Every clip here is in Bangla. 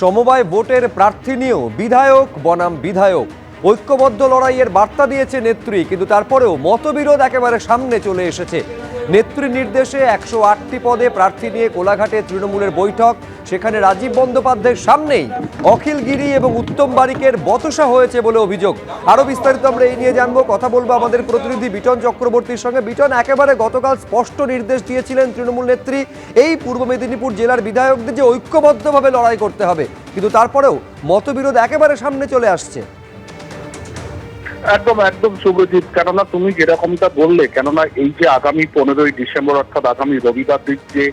সমবায় ভোটের প্রার্থী নিয়েও বিধায়ক বনাম বিধায়ক। ঐক্যবদ্ধ লড়াইয়ের বার্তা দিয়েছে নেত্রী, কিন্তু তারপরেও মতবিরোধ একেবারে সামনে চলে এসেছে। নেত্রীর নির্দেশে একশো আটটি পদে প্রার্থী নিয়ে কোলাঘাটে তৃণমূলের বৈঠক, সেখানে রাজীব বন্দ্যোপাধ্যায়ের সামনেই অখিল গিরি এবং উত্তম বারিকের বতসা হয়েছে বলে অভিযোগ। আরও বিস্তারিত আমরা এই নিয়ে জানব, কথা বলব আমাদের প্রতিনিধি বিটন চক্রবর্তীর সঙ্গে। বিটন, একেবারে গতকাল স্পষ্ট নির্দেশ দিয়েছিলেন তৃণমূল নেত্রী, এই পূর্ব মেদিনীপুর জেলার বিধায়কদের যে ঐক্যবদ্ধভাবে লড়াই করতে হবে, কিন্তু তারপরেও মতবিরোধ একেবারে সামনে চলে আসছে। একদম একদম শুভজিৎ। কেননা তুমি যেরকমটা বললে, কেননা এই যে আগামী পনেরোই ডিসেম্বর, অর্থাৎ আগামী রবিবার দিন যে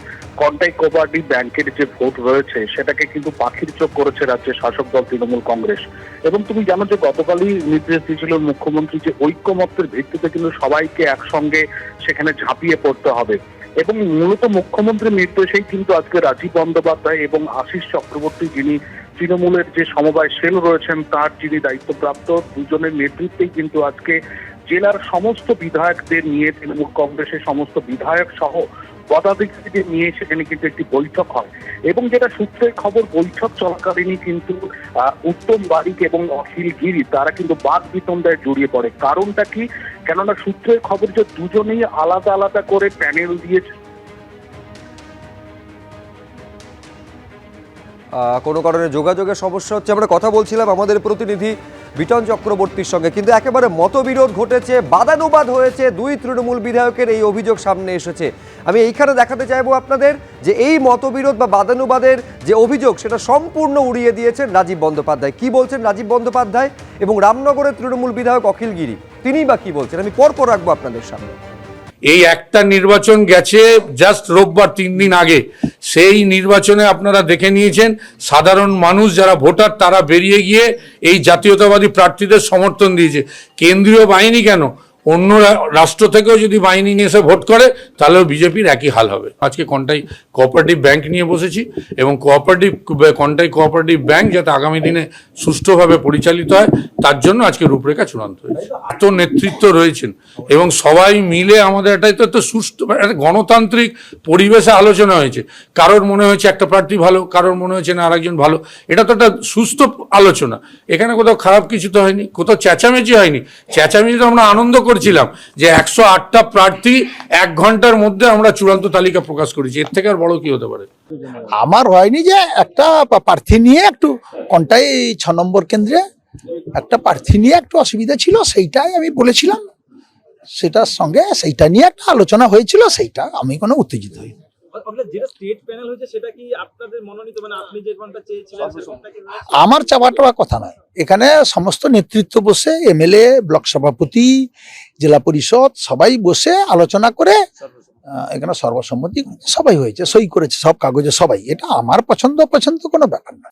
কন্টাই কোপারেটিভ ব্যাংকের যে ভোট রয়েছে, সেটাকে কিন্তু পাখির চোখ করেছে রাজ্যের শাসক দল তৃণমূল কংগ্রেস। এবং তুমি জানো যে গতকালই নির্দেশ দিয়েছিল মুখ্যমন্ত্রী যে ঐক্যমত্যের ভিত্তিতে কিন্তু সবাইকে একসঙ্গে সেখানে ঝাঁপিয়ে পড়তে হবে। এবং মূলত মুখ্যমন্ত্রীর নির্দেশেই কিন্তু আজকে রাজীব বন্দ্যোপাধ্যায় এবং আশিস চক্রবর্তী যিনি তৃণমূলের যে সমবায় সেল রয়েছেন, তার যিনি দায়িত্বপ্রাপ্ত, দুজনের নেতৃত্বেই কিন্তু আজকে জেলার সমস্ত বিধায়কদের নিয়ে তৃণমূল কংগ্রেসের সমস্ত বিধায়ক সহ পদাধিকারীদের নিয়ে সেখানে কিন্তু একটি বৈঠক হয়। এবং যেটা সূত্রের খবর, বৈঠক চলাকালীনই কিন্তু উত্তম বারিক এবং অখিল গিরি, তারা কিন্তু বাদ বিতন্ডায় জড়িয়ে পড়ে। কারণটা কি? কেননা সূত্রের খবর যে দুজনেই আলাদা আলাদা করে প্যানেল দিয়ে কোনো কারণে যোগাযোগের সমস্যা হচ্ছে। আমরা কথা বলছিলাম আমাদের প্রতিনিধি বিটন চক্রবর্তীর সঙ্গে, কিন্তু একেবারে মতবিরোধ ঘটেছে, বাদানুবাদ হয়েছে, দুই তৃণমূল বিধায়কের এই অভিযোগ সামনে এসেছে। আমি এইখানে দেখাতে চাইব আপনাদের যে এই মতবিরোধ বা বাদানুবাদের যে অভিযোগ, সেটা সম্পূর্ণ উড়িয়ে দিয়েছেন রাজীব বন্দ্যোপাধ্যায়। কি বলছেন রাজীব বন্দ্যোপাধ্যায় এবং রামনগরের তৃণমূল বিধায়ক অখিল গিরি? তিনিই বা কি বলছেন? আমি পরপর রাখব আপনাদের সামনে। এই একটা নির্বাচন গেছে জাস্ট রোববার তিন দিন আগে। সেই নির্বাচনে আপনারা দেখে নিয়েছেন, সাধারণ মানুষ যারা ভোটার তারা বেরিয়ে গিয়ে এই জাতীয়তাবাদী প্রার্থীদের সমর্থন দিয়েছে। কেন্দ্রীয় বাহিনী কেন? অন্য রাষ্ট্র থেকেও যদি বাহিনী নিয়ে এসে ভোট করে তাহলেও বিজেপির একই হাল হবে। আজকে কন্টাই কোঅপারেটিভ ব্যাংক নিয়ে বসেছি এবং কোঅপারেটিভ কন্টাই কোঅপারেটিভ ব্যাংক যাতে আগামী দিনে সুষ্ঠুভাবে পরিচালিত হয়, তার জন্য আজকে রূপরেখা চূড়ান্ত হয়েছে। এত নেতৃত্ব রয়েছেন এবং সবাই মিলে আমাদের এটাই তো একটা সুষ্ঠু, একটা গণতান্ত্রিক পরিবেশে আলোচনা হয়েছে। কারোর মনে হয়েছে একটা প্রার্থী ভালো, কারোর মনে হয়েছে না আরেকজন ভালো। এটা তো একটা সুস্থ আলোচনা। এখানে কোথাও খারাপ কিছু তো হয়নি, কোথাও চেঁচামেচি হয়নি। চেঁচামেচি তো আমরা আনন্দ করছিলাম যে একশো আটটা প্রার্থী এক ঘণ্টার মধ্যে আমরা চূড়ান্ত তালিকা প্রকাশ করেছি। এর থেকে আর বড় কি হতে পারে? আমার হয়নি যে একটা প্রার্থী নিয়ে একটু কোনটাই ছ নম্বর কেন্দ্রে একটা প্রার্থী নিয়ে একটু অসুবিধা ছিল, সেইটাই আমি বলেছিলাম। সেটার সঙ্গে সেইটা নিয়ে একটা আলোচনা হয়েছিল, সেইটা আমি কোনো উত্তেজিত হই মানে আপনি যে কোনটা চেয়েছিলেন সেটা কি রয়েছে? আমার চাওয়া টাওয়া কথা নয়। এখানে সমস্ত নেতৃত্ব বসে এমএলএ ব্লক সভাপতি জেলা পরিষদ সবাই বসে আলোচনা করে এখানে সর্বসম্মতি সবাই হয়েছে সই করেছে সব কাগজে সবাই। এটা আমার পছন্দ পছন্দ কোনো ব্যাপার না